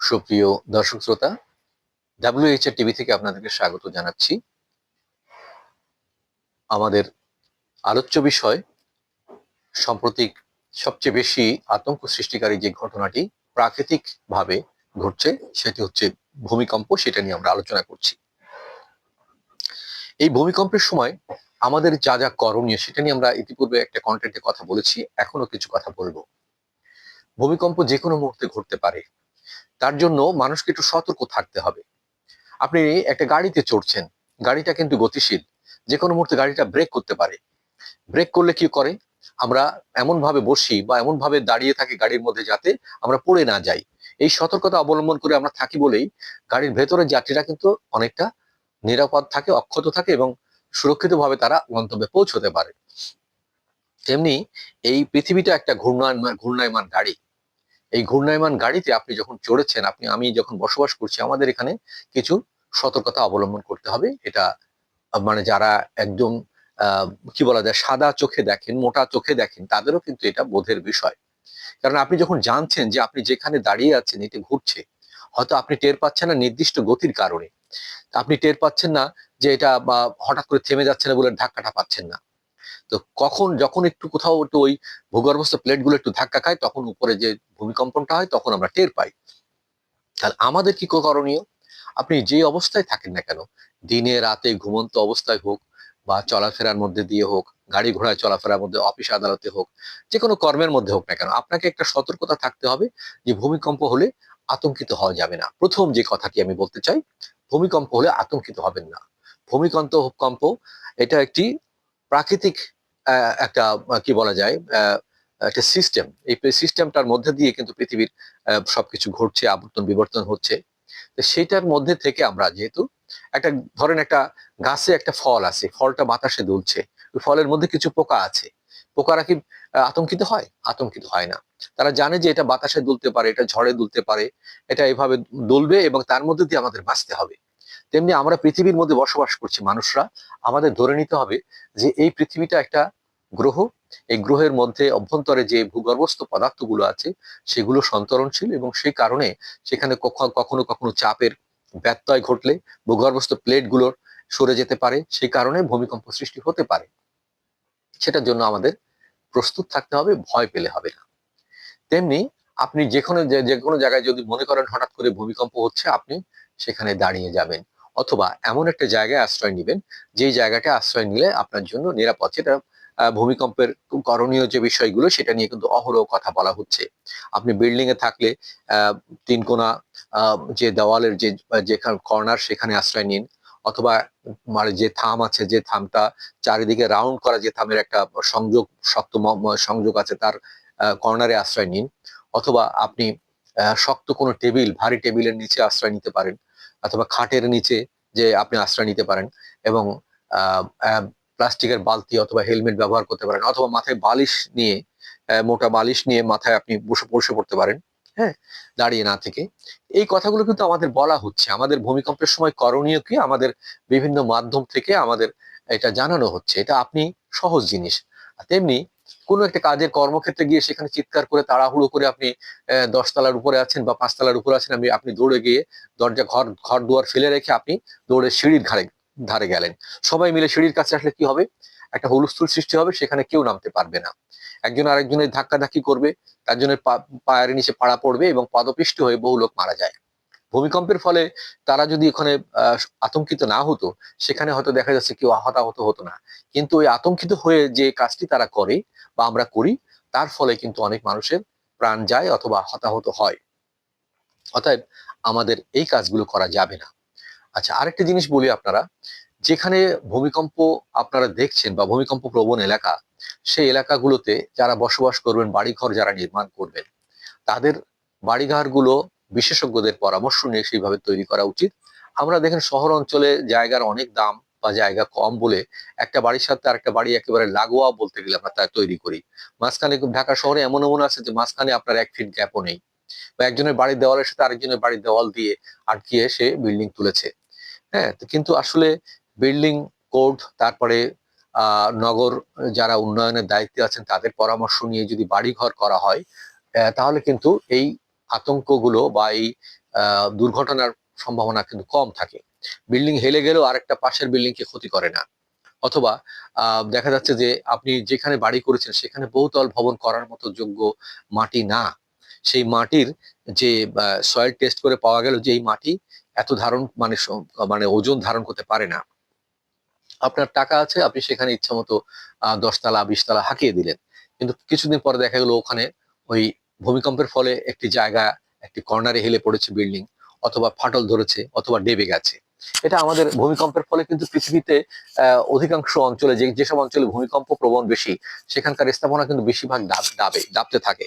সুপ্রিয় দর্শক শ্রোতা ডাব্লিউএইচ এর টিভি থেকে আপনাদেরকে স্বাগত জানাচ্ছি। আমাদের আলোচ্য বিষয়, সাম্প্রতিক সবচেয়ে বেশি আতঙ্ক সৃষ্টিকারী যে ঘটনাটি প্রাকৃতিক ভাবে ঘটছে, সেটি হচ্ছে ভূমিকম্প, সেটা নিয়ে আমরা আলোচনা করছি। এই ভূমিকম্পের সময় আমাদের যা যা করণীয়, সেটা নিয়ে আমরা ইতিপূর্বে একটা কন্টেন্টে কথা বলেছি, এখনও কিছু কথা বলব। ভূমিকম্প যে কোনো মুহূর্তে ঘটতে পারে। তার জন্য মানুষকে একটু সতর্ক থাকতে হবে। আপনি একটা গাড়িতে চড়ছেন, গাড়িটা কিন্তু গতিশীল যে কোনো মুহূর্তে গাড়িটা ব্রেক করতে পারে। ব্রেক করলে কি করে? আমরা এমন ভাবে বসি বা এমন ভাবে দাঁড়িয়ে থাকি গাড়ির মধ্যে যাতে আমরা পড়ে না যাই। এই সতর্কতা অবলম্বন করে আমরা থাকি বলেই গাড়ির ভেতরে যাত্রীরা কিন্তু অনেকটা নিরাপদ থাকে, অক্ষত থাকে এবং সুরক্ষিতভাবে তারা গন্তব্যে পৌঁছতে পারে। তেমনি এই পৃথিবীটা একটা ঘূর্ণায়মান ঘূর্ণায়মান গাড়ি এই ঘূর্ণায়মান গাড়িতে আপনি যখন চড়েছেন, আপনি, আমি যখন বসবাস করছি, আমাদের এখানে কিছু সতর্কতা অবলম্বন করতে হবে। এটা মানে যারা একদম কি বলা যায়, সাদা চোখে দেখেন, মোটা চোখে দেখেন, তাদেরও কিন্তু এটা বোধের বিষয়। কারণ আপনি যখন জানছেন যে আপনি যেখানে দাঁড়িয়ে আছেন, এটি ঘুরছে, হয়তো আপনি টের পাচ্ছেন না নির্দিষ্ট গতির কারণে। আপনি টের পাচ্ছেন না যে এটা বা হঠাৎ করে থেমে যাচ্ছে না বলে ধাক্কাটা পাচ্ছেন না। তো কখন, যখন একটু কোথাও একটু ওই ভূগর্ভস্থ প্লেটগুলো একটু ধাক্কা খায়, তখন উপরে যে ভূমিকম্পনটা হয়, তখন আমরা টের পাই। তাহলে আমাদের কি করণীয়? আপনি যে অবস্থায় থাকেন না কেন, দিনে, রাতে, ঘুমন্ত অবস্থায় হোক বা চলাফেরার মধ্যে দিয়ে হোক, গাড়ি ঘোড়ায় চলাফেরার মধ্যে, অফিস আদালতে হোক যে কোনো কর্মের মধ্যে হোক না কেন, আপনাকে একটা সতর্কতা থাকতে হবে যে ভূমিকম্প হলে আতঙ্কিত হওয়া যাবে না। প্রথম যে কথাটি আমি বলতে চাই, ভূমিকম্প হলে আতঙ্কিত হবেন না। ভূমিকম্প কম্প এটা একটি প্রাকৃতিক একটা কি বলা যায় একটা সিস্টেম এই সিস্টেমটার মধ্যে দিয়ে কিন্তু পৃথিবীর সবকিছু ঘটছে, আবর্তন, বিবর্তন হচ্ছে। তো সেইটার মধ্যে থেকে আমরা যেহেতু একটা, ধরেন একটা গাছে একটা ফল আছে, ফলটা বাতাসে দুলছে ফলের মধ্যে কিছু পোকা আছে। পোকারা কি আতঙ্কিত হয়? আতঙ্কিত হয় না। তারা জানে যে এটা বাতাসে দুলতে পারে, এটা ঝড়ে দুলতে পারে, এটা এভাবে দুলবে এবং তার মধ্যে দিয়ে আমাদের বাঁচতে হবে। তেমনি আমরা পৃথিবীর মধ্যে বসবাস করছি মানুষরা, আমাদের ধরে নিতে হবে যে এই পৃথিবীটা একটা গ্রহ, এই গ্রহের মধ্যে অভ্যন্তরে যে ভূগর্ভস্থ পদার্থগুলো আছে, সেগুলো সন্তরণশীল এবং সেই কারণে সেখানে কখ- কখনো কখনো চাপের ব্যত্যয় ঘটলে ভূগর্ভস্থ প্লেটগুলোর সরে যেতে পারে সেই কারণে ভূমিকম্প সৃষ্টি হতে পারে। সেটার জন্য আমাদের প্রস্তুত থাকতে হবে, ভয় পেলে হবে না। তেমনি আপনি যে কোনো যে কোনো জায়গায় যদি মনে করেন হঠাৎ করে ভূমিকম্প হচ্ছে, আপনি সেখানে দাঁড়িয়ে যাবেন অথবা এমন একটা জায়গায় আশ্রয় নেবেন, যেই জায়গাটা আশ্রয় নিলে আপনার জন্য নিরাপদ। সেটা ভূমিকম্পের করণীয় যে বিষয়গুলো, সেটা নিয়ে কিন্তু অহরহ কথা বলা হচ্ছে। আপনি বিল্ডিং এ থাকলে তিন কোনা যে দেওয়ালের যে যেখানে কর্নার সেখানে আশ্রয় নিন। অথবা মানে যে থাম আছে, যে থামটা চারিদিকে রাউন্ড করা যে থামের একটা সংযোগ, শক্ত সংযোগ আছে, তার কর্নারে আশ্রয় নিন। অথবা আপনি শক্ত কোনো টেবিল, ভারী টেবিলের নিচে আশ্রয় নিতে পারেন। অথবা খাটের নিচে যে আপনি আশ্রয় নিতে পারেন। এবং প্লাস্টিকের বালতি অথবা হেলমেট ব্যবহার করতে পারেন, অথবা মাথায় বালিশ নিয়ে মোটা বালিশ নিয়ে মাথায় আপনি বসে বসে পড়তে পারেন হ্যাঁ দাঁড়িয়ে না থেকে। এই কথাগুলো কিন্তু আমাদের বলা হচ্ছে। আমাদের ভূমিকম্পের সময় করণীয় কি? আমাদের বিভিন্ন মাধ্যম থেকে আমাদের এটা জানানো হচ্ছে। এটা আপনি সহজ জিনিস। তেমনি কোনো একটা কাজের কর্মক্ষেত্রে গিয়ে সেখানে চিৎকার করে, তাড়াহুড়ো করে আপনি দশতলার উপরে আছেন বা পাঁচতলার উপরে আছেন, আপনি আপনি দৌড়ে গিয়ে দরজা, ঘর ঘর দুয়ার ফেলে রেখে আপনি দৌড়ে সিঁড়ির ধারে ধারে গেলেন। সবাই মিলে সিঁড়ির কাছে আসলে কি হবে? একটা হুলস্থুল সৃষ্টি হবে, সেখানে কেউ নামতে পারবে না। একজন আরেকজনের ধাক্কাধাক্কি করবে, তার জন্য পায়ের নিচে পাড়া পড়বে এবং পদপিষ্ট হয়ে বহু লোক মারা যায়। ভূমিকম্পের ফলে তারা যদি ওখানে আতঙ্কিত না হতো, সেখানে হয়তো দেখা যাচ্ছে কেউ হতাহত হতো না। কিন্তু ওই আতঙ্কিত হয়ে যে কাজটি তারা করে বা আমরা করি, তার ফলে কিন্তু অনেক মানুষের প্রাণ যায় অথবা হতাহত হয়। অতএব আমাদের এই কাজগুলো করা যাবে না। আচ্ছা আরেকটা জিনিস বলি আপনারা। যেখানে ভূমিকম্প আপনারা দেখছেন বা ভূমিকম্প প্রবণ এলাকা, সেই এলাকাগুলোতে যারা বসবাস করবেন, বাড়িঘর যারা নির্মাণ করবেন, তাদের বাড়িঘরগুলো বিশেষজ্ঞদের পরামর্শ নিয়ে সেইভাবে তৈরি করা উচিত। আমরা দেখেন শহর অঞ্চলে জায়গার অনেক দাম বা জায়গা কম বলে একটা বাড়ির সাথে আরেকটা বাড়ি একেবারে লাগোয়া বলতে গেলে আমরা তা তৈরি করি। মাঝখানে ঢাকা শহরে এমন এমন আছে যে মাঝখানে আপনার এক ফিট গ্যাপও নেই। বা একজনের বাড়ির দেওয়ালের সাথে আরেকজনের বাড়ির দেওয়াল দিয়ে আটকিয়ে সে বিল্ডিং তুলেছে। হ্যাঁ কিন্তু আসলে বিল্ডিং কোড তারপরে নগর যারা উন্নয়নের দায়িত্বে আছেন, তাদের পরামর্শ নিয়ে যদি বাড়িঘর করা হয় তাহলে কিন্তু এই আতঙ্কগুলো বা এই দুর্ঘটনার সম্ভাবনা কিন্তু কম থাকে। বিল্ডিং হেলে গেলেও আরেকটা পাশের বিল্ডিং কে ক্ষতি করে না। অথবা দেখা যাচ্ছে যে আপনি যেখানে বাড়ি করেছেন, সেখানে বহুতল ভবন করার মতো যোগ্য মাটি না। সেই মাটির যে সয়েল টেস্ট করে পাওয়া গেল যে এই মাটি এত ধারণ মানে মানে ওজন ধারণ করতে পারে না। আপনার টাকা আছে, আপনি সেখানে ইচ্ছা মতো দশতলা, বিশতলা হাঁকিয়ে দিলেন। কিন্তু কিছুদিন পরে দেখা গেল ওখানে ওই ভূমিকম্পের ফলে একটি জায়গা, একটি কর্নারে হেলে পড়েছে বিল্ডিং, অথবা ফাটল ধরেছে, অথবা ডেবে গেছে। এটা আমাদের ভূমিকম্পের ফলে কিন্তু পৃথিবীতে অধিকাংশ অঞ্চলে, যে, যেসব অঞ্চলে ভূমিকম্প প্রবণ বেশি, সেখানকার স্থাপনা কিন্তু বেশিরভাগ ডাব, ডাবে, ডাবতে থাকে।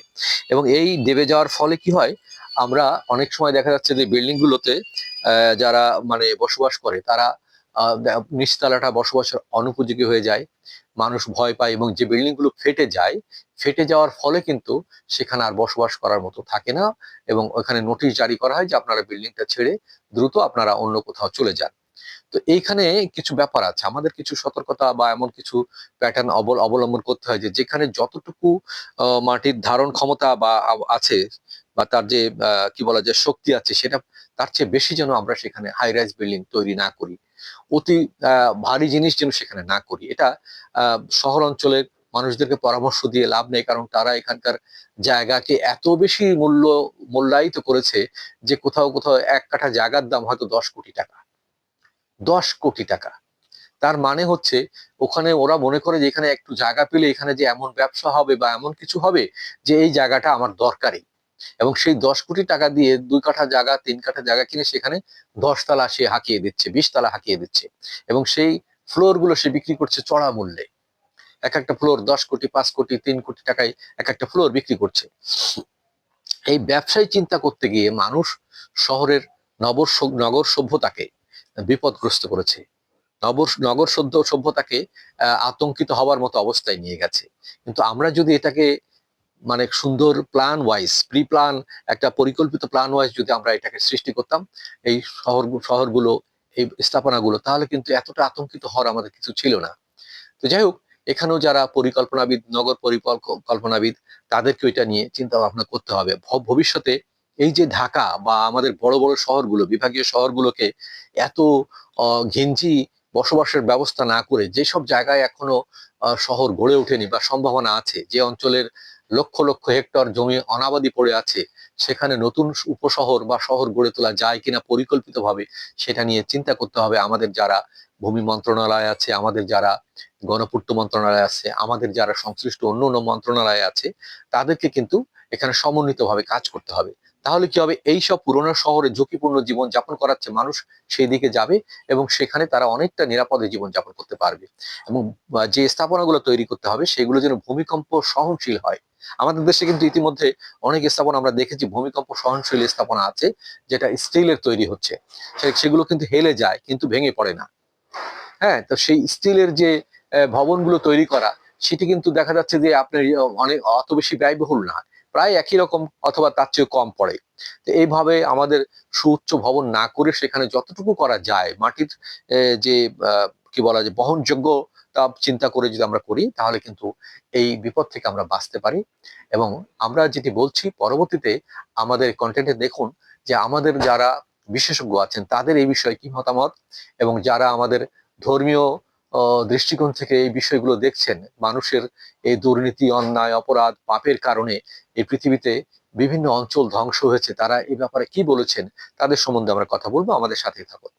এবং এই ডেবে যাওয়ার ফলে কি হয় আমরা অনেক সময় দেখা যাচ্ছে যে বিল্ডিং গুলোতে যারা মানে বসবাস করে, তারা নিচতলাটা বসবাসের অনুপযোগী হয়ে যায়। মানুষ ভয় পায় এবং যে বিল্ডিংগুলো ফেটে যায়, ফেটে যাওয়ার ফলে কিন্তু সেখানে আর বসবাস করার মতো থাকে না এবং ওখানে নোটিশ জারি করা হয় যে আপনারা বিল্ডিংটা ছেড়ে দ্রুত আপনারা অন্য কোথাও চলে যান। তো এইখানে কিছু ব্যাপার আছে। আমাদের কিছু সতর্কতা বা এমন কিছু প্যাটার্ন অবল, অবলম্বন করতে হয় যে যেখানে যতটুকু মাটির ধারণ ক্ষমতা বা আছে বা তার যে কি বলা যায় শক্তি আছে সেটা তার চেয়ে বেশি যেন আমরা সেখানে হাই রাইজ বিল্ডিং তৈরি না করি। অতি ভারী জিনিস যেন সেখানে না করি। এটা শহর অঞ্চলের মানুষদেরকে পরামর্শ দিয়ে লাভ নেই, কারণ তারা এখানকার জায়গাকে এত বেশি মূল্য, মূল্যায়িত করেছে যে কোথাও কোথাও এক কাঠা জায়গার দাম হয়তো দশ কোটি টাকা। দশ কোটি টাকা। তার মানে হচ্ছে ওখানে ওরা মনে করে যে এখানে একটু জায়গা পেলে এখানে যে এমন ব্যবসা হবে বা এমন কিছু হবে যে এই জায়গাটা আমার দরকারি এবং সেই দশ কোটি টাকা দিয়ে দুই কাঠা জায়গা তিন কাঠা জায়গা কিনে সেখানে দশ তলা সে হাঁকিয়ে দিচ্ছে বিশ তলা হাঁকিয়ে দিচ্ছে। এবং সেই ফ্লোরগুলো সে বিক্রি করছে চড়া মূল্যে। এক একটা ফ্লোর দশ কোটি পাঁচ কোটি তিন কোটি টাকায় এক একটা ফ্লোর বিক্রি করছে। এই ব্যবসায়ী চিন্তা করতে গিয়ে মানুষ শহরের নবর নগর সভ্যতাকে বিপদগ্রস্ত করেছে। নবর নগর সভ্য সভ্যতাকে আহ, আতঙ্কিত হওয়ার মতো অবস্থায় নিয়ে গেছে। কিন্তু আমরা যদি এটাকে মানে সুন্দর প্ল্যান ওয়াইজ প্রি প্ল্যান একটা পরিকল্পিত প্ল্যান ওয়াইজ যদি আমরা এটাকে সৃষ্টি করতাম, এই শহর, শহরগুলো, এই স্থাপনাগুলো, তাহলে কিন্তু এতটা আতঙ্কিত হওয়ার আমাদের কিছু ছিল না। তো যাই হোক, এখানেও যারা পরিকল্পনাবিদ, নগর পরিকল্পনাবিদ তাদেরকে এটা নিয়ে চিন্তা ভাবনা করতে হবে। ভবিষ্যতে এই যে ঢাকা বা আমাদের বড় বড় শহরগুলো, বিভাগীয় শহরগুলোকে এত ঘিঞ্জি বসবাসের ব্যবস্থা না করে, যেসব জায়গায় এখনও শহর গড়ে ওঠেনি বা সম্ভাবনা আছে, যে অঞ্চলের লক্ষ লক্ষ হেক্টর জমি অনাবাদি পড়ে আছে। সেখানে নতুন উপশহর বা শহর গড়ে তোলা যায় কিনা পরিকল্পিতভাবে সেটা নিয়ে চিন্তা করতে হবে। আমাদের যারা ভূমি মন্ত্রণালয় আছে, আমাদের যারা গণপূর্ত মন্ত্রণালয় আছে, আমাদের যারা সংশ্লিষ্ট অন্য অন্য মন্ত্রণালয় আছে, তাদেরকে কিন্তু এখানে সমন্বিতভাবে কাজ করতে হবে। তাহলে কি হবে? এই সব পুরোনো শহরে ঝুঁকিপূর্ণ জীবন যাপন করাচ্ছে মানুষ, সেই দিকে যাবে এবং সেখানে তারা অনেকটা নিরাপদে জীবন যাপন করতে পারবে। এবং যে স্থাপনাগুলো তৈরি করতে হবে, সেগুলো যেন ভূমিকম্প সহনশীল হয়। আমাদের দেশে কিন্তু ইতিমধ্যে অনেক স্থাপনা আমরা দেখেছি, ভূমিকম্প সহনশীল স্থাপনা আছে, যেটা স্টিলের তৈরি হচ্ছে। সেগুলো কিন্তু হেলে যায়, কিন্তু ভেঙে পড়ে না। হ্যাঁ তো সেই স্টিলের যে ভবনগুলো তৈরি করা, সেটি কিন্তু দেখা যাচ্ছে যে আপনার ইয়ে অনেক, অত বেশি ব্যয়বহুল না। প্রায় একই রকম অথবা তার চেয়ে কম পড়ে। তো এইভাবে আমাদের সুউচ্চ ভবন না করে সেখানে যতটুকু করা যায়, মাটির যে কি বলা যায়, বহনযোগ্য তা চিন্তা করে যদি আমরা করি, তাহলে কিন্তু এই বিপদ থেকে আমরা বাঁচতে পারি। এবং আমরা যেটি বলছি, পরবর্তীতে আমাদের কন্টেন্টে দেখুন যে আমাদের যারা বিশেষজ্ঞ আছেন, তাদের এই বিষয়ে কি মতামত? এবং যারা আমাদের ধর্মীয় দৃষ্টিকোণ থেকে এই বিষয়গুলো দেখছেন, মানুষের এই দুর্নীতি, অন্যায়, অপরাধ, পাপের কারণে এই পৃথিবীতে বিভিন্ন অঞ্চল ধ্বংস হয়েছে, তারা এই ব্যাপারে কি বলেছেন, তাদের সম্বন্ধে আমরা কথা বলব। আমাদের সাথে থাকুন।